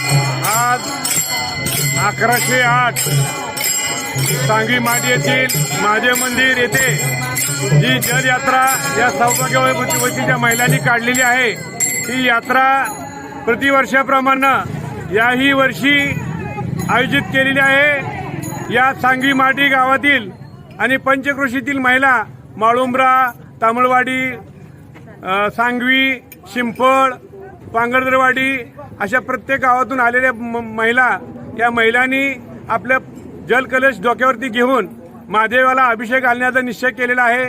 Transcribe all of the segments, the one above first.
आज अकराशे आठ सांगवी माडी येथील माझे मंदिर येथे जी जलयात्रा या सौभाग्यवतीच्या महिलांनी काढलेली आहे ही यात्रा प्रतिवर्षाप्रमाणे याही वर्षी आयोजित केलेली आहे. या सांगवी माडी गावातील आणि पंचकृषीतील महिला माळुंब्रा तामळवाडी सांगवी शिंपळ पांगरदरवाडी अशा प्रत्येक गावातून आलेल्या म- महिला या महिलांनी आपल्या जलकलश डोक्यावरती घेऊन महादेवाला अभिषेक घालण्याचा निश्चय केलेला आहे.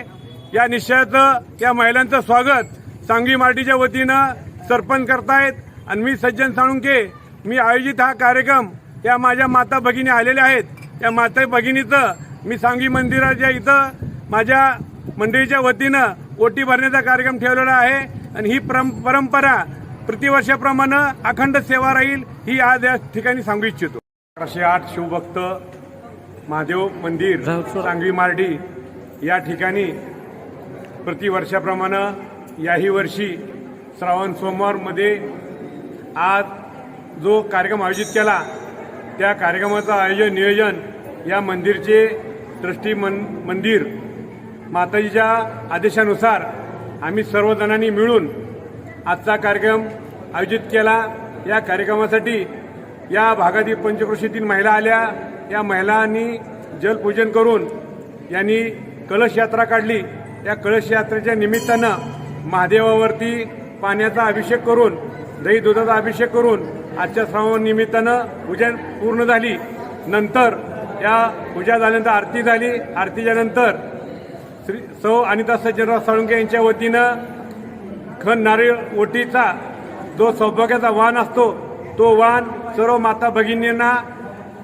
या निश्चयाचं या महिलांचं स्वागत सांगवी मार्टीच्या वतीनं सरपंच करतायत. आणि मी सज्जन साळुंके मी आयोजित हा कार्यक्रम या माझ्या माता भगिनी आलेल्या आहेत. या माता भगिनीचं मी सांगवी मंदिराच्या इथं माझ्या मंडळीच्या वतीनं ओटी भरण्याचा कार्यक्रम ठेवलेला आहे. आणि ही परंपरा प्रतिवर्षाप्रमाणे अखंड सेवा राहील ही आज या ठिकाणी सांगू इच्छितो. अकराशे आठ शिवभक्त महादेव मंदिर सांगवी मार्डी या ठिकाणी प्रतिवर्षाप्रमाणे याही वर्षी श्रावण सोमवारमध्ये आज जो कार्यक्रम आयोजित केला त्या कार्यक्रमाचं आयोजन नियोजन या मंदिरचे ट्रस्टी मन मंदिर माताजीच्या आदेशानुसार आम्ही सर्वजणांनी मिळून आजचा कार्यक्रम आयोजित केला. या कार्यक्रमासाठी या भागातील पंचकृषीतील महिला आल्या. या महिलांनी जलपूजन करून यांनी कलश यात्रा काढली. या कलश यात्रेच्या निमित्तानं महादेवावरती पाण्याचा अभिषेक करून दही दुधाचा अभिषेक करून आजच्या श्रावण निमित्तानं पूजन पूर्ण झाली. नंतर या पूजा झाल्यानंतर आरती झाली. आरतीच्या नंतर श्री सौ अनिता सज्जनराव साळुंके यांच्या वतीनं खन नारळ ओटीचा जो सौभाग्याचा वाण असतो तो वाण सर्व माता भगिनींना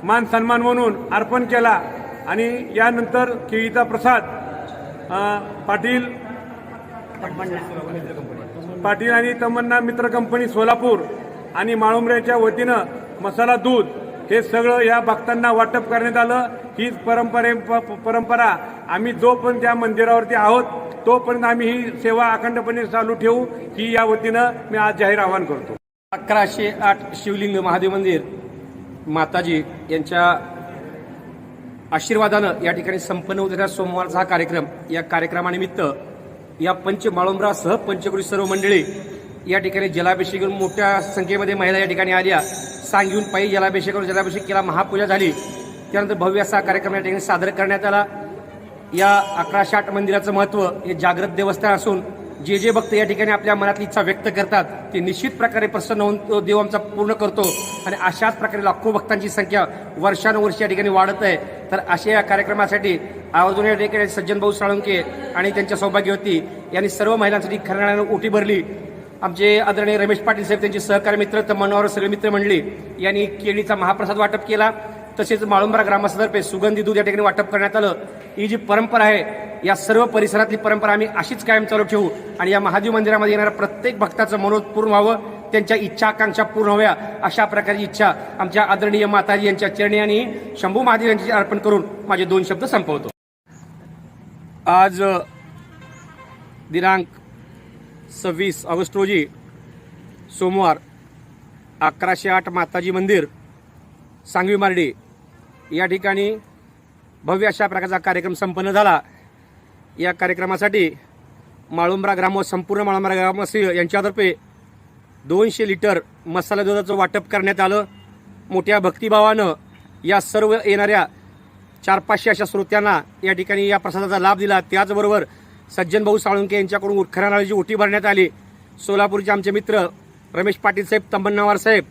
मान सन्मान म्हणून अर्पण केला. आणि यानंतर केळीचा प्रसाद पाटील पाटील आणि तमन्ना मित्र कंपनी सोलापूर आणि माळुंबऱ्याच्या वतीनं मसाला दूध हे सगळं या भक्तांना वाटप करण्यात आलं. हीच परंपरे प- परंपरा आम्ही जोपर्यंत त्या मंदिरावरती आहोत तोपर्यंत आम्ही ही सेवा अखंडपणे चालू ठेवू. ही या वतीनं मी आज जाहीर आवाहन करतो. अकराशे आठ शिवलिंग महादेव मंदिर माताजी यांच्या आशीर्वादानं या ठिकाणी संपन्न होणाऱ्या सोमवारचा हा कार्यक्रम. या कार्यक्रमानिमित्त या पंच माळुंबरासह पंचकृषी सर्व मंडळी या ठिकाणी जलाभिषेक मोठ्या संख्येमध्ये महिला या ठिकाणी आल्या. सांग घेऊन पायी जलाभिषेक करून जलाभिषेक केला महापूजा झाली. त्यानंतर भव्य असा कार्यक्रम या ठिकाणी सादर करण्यात आला. या अकराशे आठ मंदिराचं महत्त्व हे जागृत देवस्थान असून जे जे भक्त या ठिकाणी आपल्या मनातली इच्छा व्यक्त करतात ते निश्चित प्रकारे प्रसन्न होऊन तो देव आमचा पूर्ण करतो आणि अशाच प्रकारे लाखो भक्तांची संख्या वर्षानुवर्ष या ठिकाणी वाढत आहे. तर अशा या कार्यक्रमासाठी आवर्जून या ठिकाणी सज्जन भाऊ साळुंके आणि त्यांच्या सौभाग्यवती यांनी सर्व महिलांसाठी खरणाऱ्यानं ओटी भरली. आमचे आदरणीय रमेश पाटील साहेब त्यांचे सहकारी मित्र तर मनोहर सगळे मित्र मंडळी यांनी केळीचा महाप्रसाद वाटप केला. तसेच माळुंबरा ग्रामस्थातर्फे सुगंधी दूध या ठिकाणी वाटप करण्यात आलं. ही जी परंपरा आहे या सर्व परिसरातली परंपरा आम्ही अशीच कायम चालू ठेवू आणि या महादेव मंदिरामध्ये येणाऱ्या प्रत्येक भक्ताचं मनोज पूर्ण व्हावं त्यांच्या इच्छा आकांक्षा पूर्ण व्हाव्या अशा प्रकारची इच्छा आमच्या आदरणीय माताजी यांच्या चरणी आणि शंभू महादेव यांची अर्पण करून माझे दोन शब्द संपवतो. आज दिनांक सव्वीस ऑगस्ट रोजी सोमवार अकराशे आठ माताजी मंदिर सांगवी मार्डी या ठिकाणी भव्य अशा प्रकारचा कार्यक्रम संपन्न झाला. या कार्यक्रमासाठी माळुंबरा ग्राम संपूर्ण माळुंबरा ग्रामवासी यांच्यातर्फे दोनशे लिटर मसाला दुधाचं वाटप करण्यात आलं. मोठ्या भक्तिभावानं या सर्व येणाऱ्या चार पाचशे अशा श्रोत्यांना या ठिकाणी या प्रसादाचा लाभ दिला. त्याचबरोबर सज्जन भाऊ साळुंके यांच्याकडून उत्खननाची ओटी भरण्यात आली. सोलापूरचे आमचे मित्र रमेश पाटील साहेब तंबन्नावार साहेब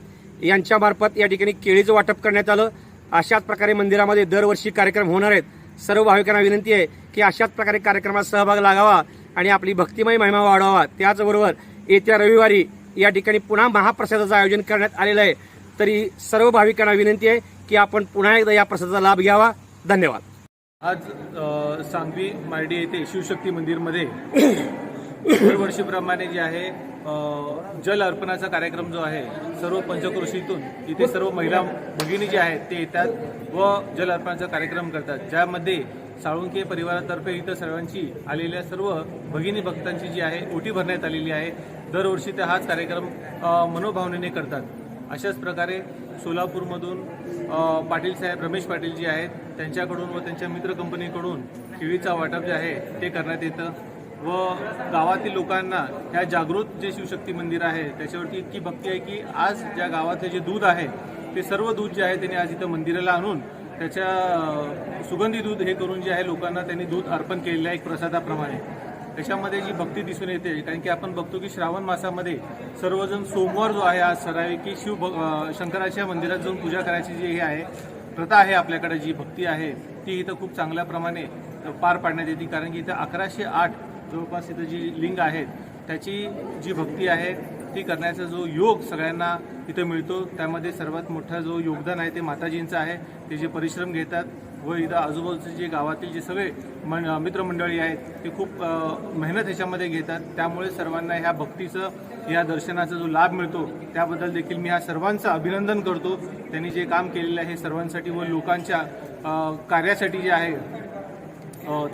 यांच्यामार्फत या ठिकाणी केळीचं वाटप करण्यात आलं. अशाच प्रकारे मंदिरामध्ये दरवर्षी कार्यक्रम होणार आहेत. सर्व भाविकांना विनंती आहे की अशाच प्रकारे कार्यक्रमात सहभाग लागावा आणि आपली भक्तिमय महिमा वाढवावा. त्याचबरोबर येत्या रविवारी या ठिकाणी पुन्हा महाप्रसादाचं आयोजन करण्यात आलेलं आहे. तरी सर्व भाविकांना विनंती आहे की आपण पुन्हा एकदा या प्रसादाचा लाभ घ्यावा. धन्यवाद. आज सांगवी मार्डी येथे शिवशक्ती मंदिरमध्ये दरवर्षीप्रमाणे जे आहे जल अर्पणाचा कार्यक्रम जो आहे सर्व पंचक्रोशीतून इथे सर्व महिला भगिनी जे आहेत ते येतात व जल अर्पणाचा कार्यक्रम करतात. ज्यामध्ये साळुंके परिवारातर्फे इथं सर्वांची आलेल्या सर्व भगिनी भक्तांची जी आहे ओटी भरण्यात आलेली आहे दरवर्षी ते हाच कार्यक्रम मनोभावनेने करतात. अशाच प्रकारे सोलापूरमधून पाटील साहेब रमेश पाटील जे आहेत त्यांच्याकडून व त्यांच्या मित्र कंपनीकडून केळीचा वाटप जे आहे ते करण्यात येतं. व गावातील लोकांना ह्या जागृत जे शिवशक्ती मंदिर आहे त्याच्यावरती इतकी भक्ती आहे की आज ज्या गावातले जे दूध आहे ते सर्व दूध जे आहे त्यांनी आज इथं मंदिराला आणून त्याच्या सुगंधी दूध हे करून जे आहे लोकांना त्यांनी दूध अर्पण केलेलं आहे एक प्रसादाप्रमाणे. त्याच्यामध्ये जी भक्ती दिसून येते कारण की आपण बघतो की श्रावण मासामध्ये सर्वजण सोमवार जो आहे आज सरावे की शिव भ- शंकराच्या मंदिरात जाऊन पूजा करायची जी हे आहे प्रथा आहे आपल्याकडे जी भक्ती आहे ती इथं खूप चांगल्या प्रमाणे पार पाडण्यात येते. कारण की इथं अकराशे आठ जवळपास इथं जी लिंग आहेत त्याची जी भक्ती आहे ती करण्याचा जो योग सगळ्यांना इथं मिळतो त्यामध्ये सर्वात मोठा जो योगदान आहे ते माताजींचं आहे. ते जे परिश्रम घेतात व इथं आजूबाजूचे जे गावातील जे सगळे मन मित्रमंडळी आहेत ते खूप मेहनत ह्याच्यामध्ये घेतात. त्यामुळे सर्वांना ह्या भक्तीचं या दर्शनाचा जो लाभ मिळतो त्याबद्दल देखील मी ह्या सर्वांचं अभिनंदन करतो. त्यांनी जे काम केलेलं आहे सर्वांसाठी व लोकांच्या कार्यासाठी जे आहे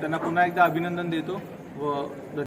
त्यांना पुन्हा एकदा अभिनंदन देतो व